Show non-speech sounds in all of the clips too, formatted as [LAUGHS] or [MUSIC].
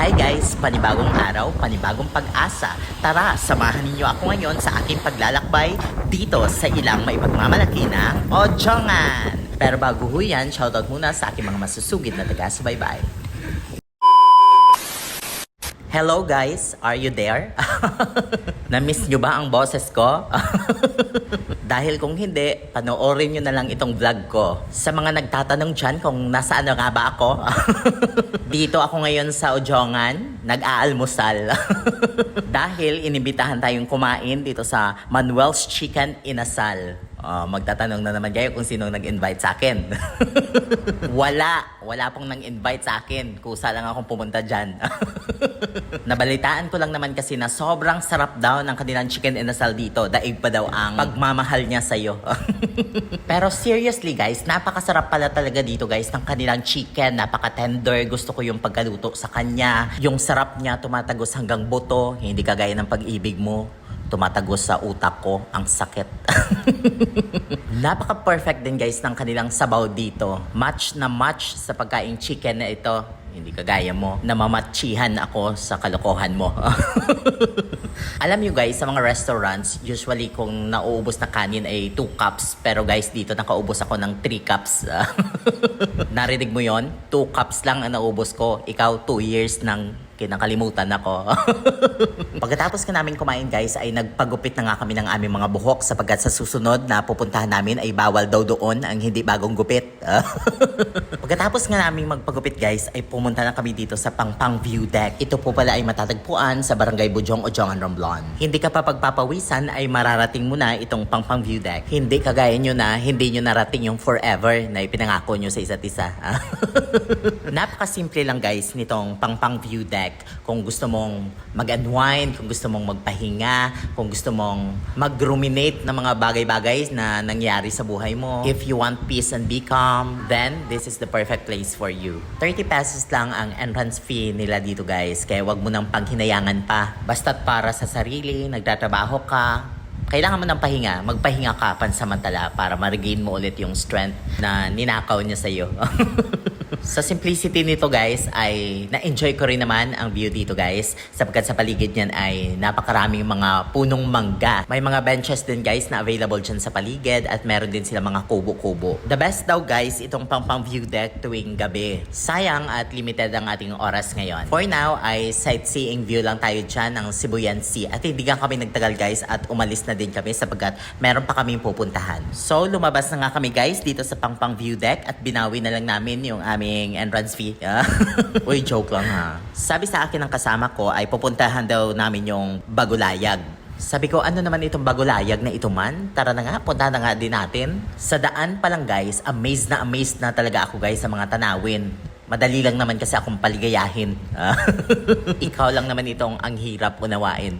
Hi guys! Panibagong araw, panibagong pag-asa. Tara, samahan ninyo ako ngayon sa aking paglalakbay dito sa ilang maipagmamalaki na Ojongan. Pero bago ho yan, shoutout muna sa aking mga masusugid na taga-subaybay. Hello guys, are you there? [LAUGHS] Na-miss nyo ba ang boses ko? [LAUGHS] Dahil kung hindi, panoorin nyo na lang itong vlog ko. Sa mga nagtatanong dyan kung nasaan na nga ba ako, [LAUGHS] dito ako ngayon sa Ojongan, nag-aalmusal. [LAUGHS] Dahil inibitahan tayong kumain dito sa Manuel's Chicken Inasal. Ah, magtatanong na naman kayo kung sino nag-invite sa akin. [LAUGHS] wala. Wala pong nang-invite sa akin. Kusa lang akong pumunta dyan. [LAUGHS] Nabalitaan ko lang naman kasi na sobrang sarap daw ng kanilang chicken inasal dito. Daig pa daw ang pagmamahal niya sa'yo. [LAUGHS] Pero seriously guys, napakasarap pala talaga dito guys ng kanilang chicken. Napaka-tender. Gusto ko yung pagkaluto sa kanya. Yung sarap niya tumatagos hanggang buto. Hindi kagaya ng pag-ibig mo tumatagos sa utak ko ang sakit. [LAUGHS] Napaka-perfect din guys ng kanilang sabaw dito. Match na match sa pagkain chicken na ito. Hindi kagaya mo, namamatsihan ako sa kalokohan mo. [LAUGHS] Alam nyo guys, sa mga restaurants, usually kung nauubos na kanin ay 2 cups. Pero guys, dito nakaubos ako ng 3 cups. [LAUGHS] Narinig mo yon 2 cups lang ang naubos ko. Ikaw, 2 years nang kinakalimutan ako. [LAUGHS] Pagkatapos ka namin kumain guys ay nagpagupit na nga kami ng aming mga buhok sapagkat sa susunod na pupuntahan namin ay bawal daw doon ang hindi bagong gupit. [LAUGHS] Pagkatapos nga namin magpagupit guys ay pumunta na kami dito sa Pangpang View Deck. Ito po pala ay matatagpuan sa Barangay Bujong, Ojongan, Romblon. Hindi ka pa pagpapawisan ay mararating mo na itong Pangpang View Deck. Hindi kagaya nyo na hindi nyo narating yung forever na ipinangako nyo sa isa't isa. [LAUGHS] Napakasimple lang guys nitong Pangpang View Deck. Kung gusto mong mag-unwind, kung gusto mong magpahinga, kung gusto mong mag-ruminate ng mga bagay-bagay na nangyari sa buhay mo. If you want peace and be calm, then this is the perfect place for you. 30 pesos lang ang entrance fee nila dito guys. Kaya wag mo nang panghinayangan pa. Basta't para sa sarili, nagtatrabaho ka, kailangan mo ng pahinga. Magpahinga ka pansamantala para ma-regain mo ulit yung strength na ninakaw niya sa'yo. [LAUGHS] sa simplicity nito guys ay na-enjoy ko rin naman ang view dito guys sapagkat sa paligid niyan ay napakaraming mga punong mangga. May mga benches din guys na available dyan sa paligid at meron din sila mga kubo-kubo. The best daw guys itong pang pang view deck tuwing gabi. Sayang at limited ang ating oras ngayon. For now ay sightseeing view lang tayo dyan ng Sibuyan Sea at hindi nga kami nagtagal guys at umalis na din kami sapagkat meron pa kaming pupuntahan. So lumabas na nga kami guys dito sa Pangpang View Deck at binawi na lang namin yung aming entrance fee. [LAUGHS] Uy, joke lang ha. Sabi sa akin ng kasama ko ay pupuntahan daw namin yung Bagulayag. Sabi ko, ano naman itong bagulayag na ito man? Tara na nga, punta na nga din natin. Sa daan pa lang guys, amazed na amazed na talaga ako guys sa mga tanawin. Madali lang naman kasi akong paligayahin. [LAUGHS] Ikaw lang naman itong ang hirap unawain.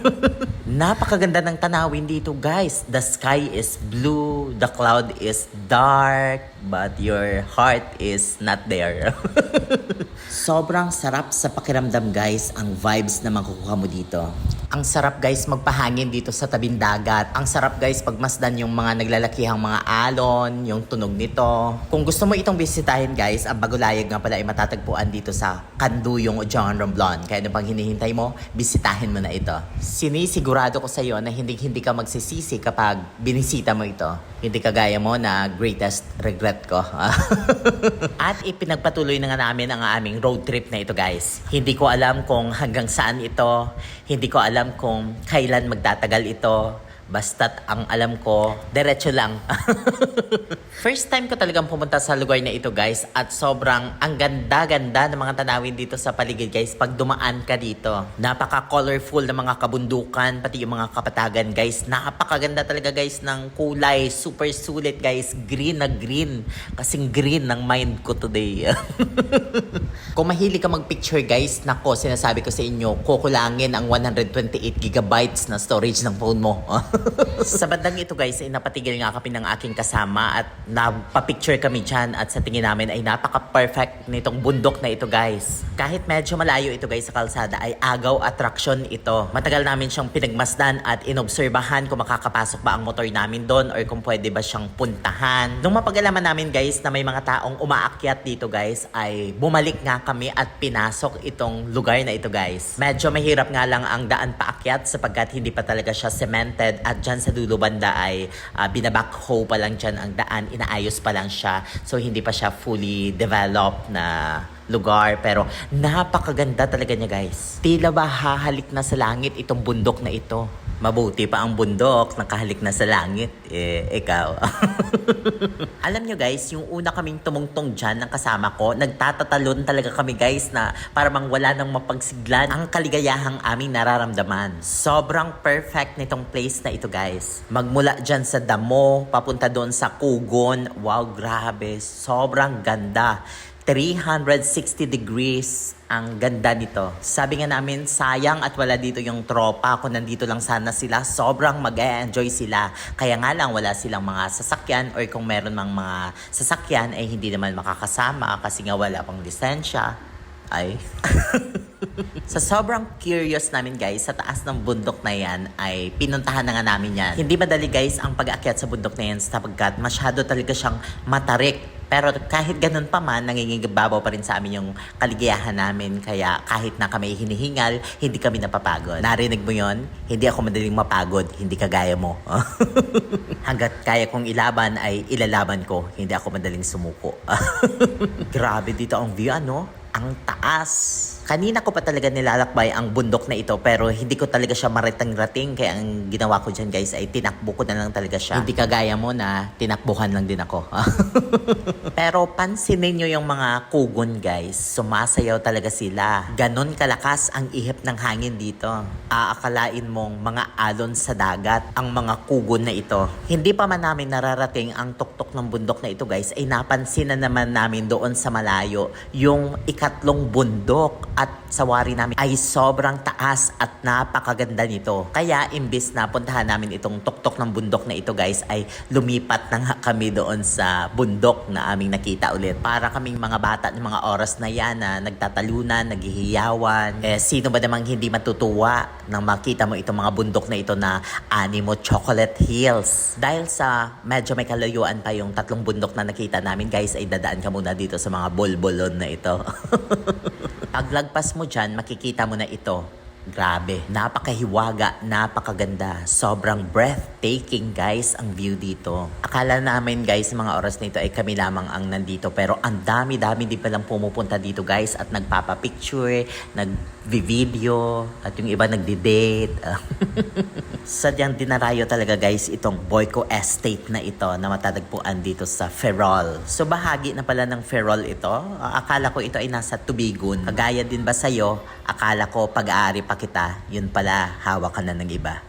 [LAUGHS] Napakaganda ng tanawin dito guys. The sky is blue, the cloud is dark, but your heart is not there. [LAUGHS] Sobrang sarap sa pakiramdam guys ang vibes na makukuha mo dito. Ang sarap guys magpahangin dito sa tabing dagat. Ang sarap guys pagmasdan yung mga naglalakihang mga alon, yung tunog nito. Kung gusto mo itong bisitahin guys, ang Bagulayag nga pala ay matatagpuan dito sa Kanduyong John Romblon. Kaya ano pang hinihintay mo, bisitahin mo na ito. Sinisigurado ko sa iyo na hindi hindi ka magsisisi kapag binisita mo ito. Hindi kagaya mo na greatest regret ko. [LAUGHS] At ipinagpatuloy na nga namin ang aming road trip na ito guys. Hindi ko alam kung hanggang saan ito. Hindi ko alam kung kailan magtatagal ito. Basta't ang alam ko, diretso lang. [LAUGHS] First time ko talagang pumunta sa lugar na ito guys at sobrang ang ganda-ganda ng mga tanawin dito sa paligid guys pag dumaan ka dito. Napaka-colorful ng mga kabundukan, pati yung mga kapatagan guys. Napakaganda talaga guys ng kulay. Super sulit guys. Green na green. Kasing green ng mind ko today. [LAUGHS] Kung mahilig ka mag-picture guys, nako, sinasabi ko sa inyo, kukulangin ang 128 gigabytes na storage ng phone mo. [LAUGHS] sa bandang ito guys, ay napatigil nga kami ng aking kasama at napapicture kami dyan at sa tingin namin ay napaka-perfect nitong bundok na ito guys. Kahit medyo malayo ito guys sa kalsada ay agaw attraction ito. Matagal namin siyang pinagmasdan at inobserbahan kung makakapasok ba ang motor namin doon or kung pwede ba siyang puntahan. Nung mapagalaman namin guys na may mga taong umaakyat dito guys ay bumalik nga kami at pinasok itong lugar na ito guys. Medyo mahirap nga lang ang daan paakyat sapagkat hindi pa talaga siya cemented at dyan sa dulo banda ay uh, binabackhoe pa lang dyan ang daan, inaayos pa lang siya. So hindi pa siya fully developed na lugar pero napakaganda talaga niya guys. Tila ba hahalik na sa langit itong bundok na ito. Mabuti pa ang bundok, nakahalik na sa langit. Eh, ikaw. [LAUGHS] Alam nyo guys, yung una kaming tumungtong dyan ng kasama ko, nagtatatalon talaga kami guys na para mang wala nang mapagsiglan ang kaligayahang aming nararamdaman. Sobrang perfect nitong place na ito guys. Magmula dyan sa damo, papunta doon sa kugon. Wow, grabe. Sobrang ganda. 360 degrees ang ganda nito. Sabi nga namin, sayang at wala dito yung tropa. Kung nandito lang sana sila, sobrang mag enjoy sila. Kaya nga lang, wala silang mga sasakyan or kung meron mang mga sasakyan, ay hindi naman makakasama kasi nga wala pang lisensya. Ay. [LAUGHS] sa sobrang curious namin guys, sa taas ng bundok na yan ay pinuntahan na nga namin yan. Hindi madali guys ang pag-akyat sa bundok na yan sapagkat masyado talaga siyang matarik. Pero kahit ganun pa man, nangingibabaw pa rin sa amin yung kaligayahan namin. Kaya kahit na kami hinihingal, hindi kami napapagod. Narinig mo yon? Hindi ako madaling mapagod, hindi kagaya mo. [LAUGHS] Hanggat kaya kong ilaban ay ilalaban ko, hindi ako madaling sumuko. [LAUGHS] Grabe dito ang view ano? Ang taas. Kanina ko pa talaga nilalakbay ang bundok na ito pero hindi ko talaga siya maritang-rating kaya ang ginawa ko dyan guys ay tinakbo ko na lang talaga siya. Hindi kagaya mo na tinakbuhan lang din ako. [LAUGHS] pero pansinin nyo yung mga kugon guys, sumasayaw talaga sila. Ganon kalakas ang ihip ng hangin dito. Aakalain mong mga alon sa dagat ang mga kugon na ito. Hindi pa man namin nararating ang tuktok ng bundok na ito guys ay napansin na naman namin doon sa malayo yung ikatlong bundok at sawari namin ay sobrang taas at napakaganda nito. Kaya imbis na puntahan namin itong tuktok ng bundok na ito guys ay lumipat na nga kami doon sa bundok na aming nakita ulit. Para kaming mga bata ng mga oras na yan na nagtatalunan, naghihiyawan. Eh sino ba namang hindi matutuwa nang makita mo itong mga bundok na ito na Animo Chocolate Hills. Dahil sa medyo may kalayuan pa yung tatlong bundok na nakita namin guys ay dadaan ka muna dito sa mga bolbolon na ito. [LAUGHS] Paglagpas mo dyan, makikita mo na ito. Grabe, napakahiwaga, napakaganda. Sobrang breathtaking guys ang view dito. Akala namin guys, mga oras na ito ay kami lamang ang nandito. Pero ang dami-dami din palang pumupunta dito guys at nagpapapicture, nagvi-video, at yung iba nagdi-date. [LAUGHS] Sadyang dinarayo talaga guys itong Boyko Estate na ito na matatagpuan dito sa Ferrol. So bahagi na pala ng Ferrol ito. Akala ko ito ay nasa Tubigon. Kagaya din ba sa'yo? Akala ko pag-aari pa kita, yun pala, hawak ka na ng iba.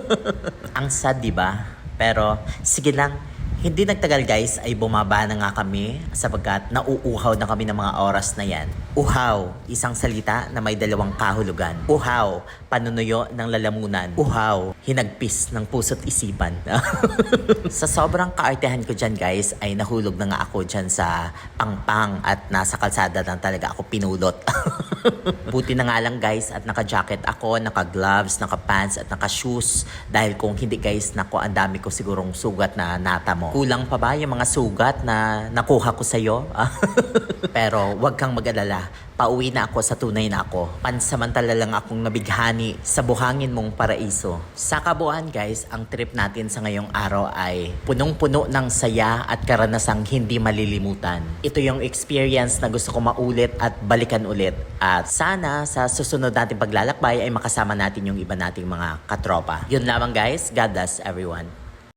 [LAUGHS] Ang sad, di ba? Pero sige lang, hindi nagtagal guys ay bumaba na nga kami sapagkat nauuhaw na kami ng mga oras na yan. Uhaw, isang salita na may dalawang kahulugan. Uhaw, panunuyo ng lalamunan. Uhaw, hinagpis ng puso't isipan. [LAUGHS] sa sobrang kaartehan ko dyan guys ay nahulog na nga ako dyan sa pangpang at nasa kalsada na talaga ako pinulot. [LAUGHS] Buti na nga lang guys at naka-jacket ako, naka-gloves, naka-pants at naka-shoes dahil kung hindi guys nako ang dami ko sigurong sugat na nata mo. Kulang pa ba yung mga sugat na nakuha ko sa'yo? [LAUGHS] Pero wag kang mag-alala. Pauwi na ako sa tunay na ako. Pansamantala lang akong nabighani sa buhangin mong paraiso. Sa kabuuan guys, ang trip natin sa ngayong araw ay punong-puno ng saya at karanasang hindi malilimutan. Ito yung experience na gusto ko maulit at balikan ulit. At sana sa susunod nating paglalakbay ay makasama natin yung iba nating mga katropa. Yun lamang guys. God bless everyone.